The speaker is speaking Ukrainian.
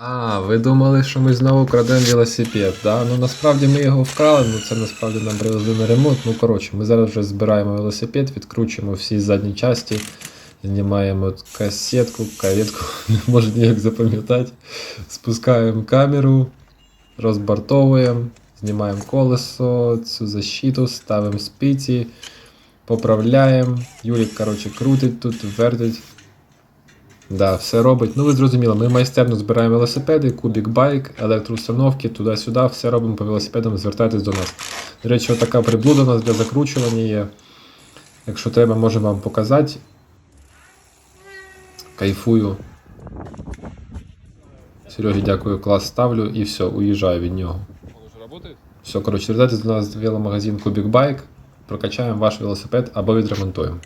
А, ви думали, що ми знову крадемо велосипед, да? Ну насправді ми його вкрали, ну це насправді нам привезли на ремонт. Ну коротше, ми зараз вже збираємо велосипед, відкручуємо всі задні часті, знімаємо касетку, каветку, не можу ніяк запам'ятати. Спускаємо камеру, розбартовуємо, знімаємо колесо, цю защиту, ставимо спиці, поправляємо. Юрік, коротше, крутить тут, вертить. Да, все робить. Ну ви зрозуміли, ми майстерно збираємо велосипеди, кубік байк, електроустановки, туди-сюди, все робимо по велосипедам, звертайтесь до нас. До речі, така приблуда у нас для закручування є. Якщо треба, можемо вам показати. Кайфую. Серегі, дякую, клас ставлю і все, уїжджаю від нього. Все, коротше, звертайтесь до нас в веломагазин Кубік Байк, прокачаємо ваш велосипед або відремонтуємо.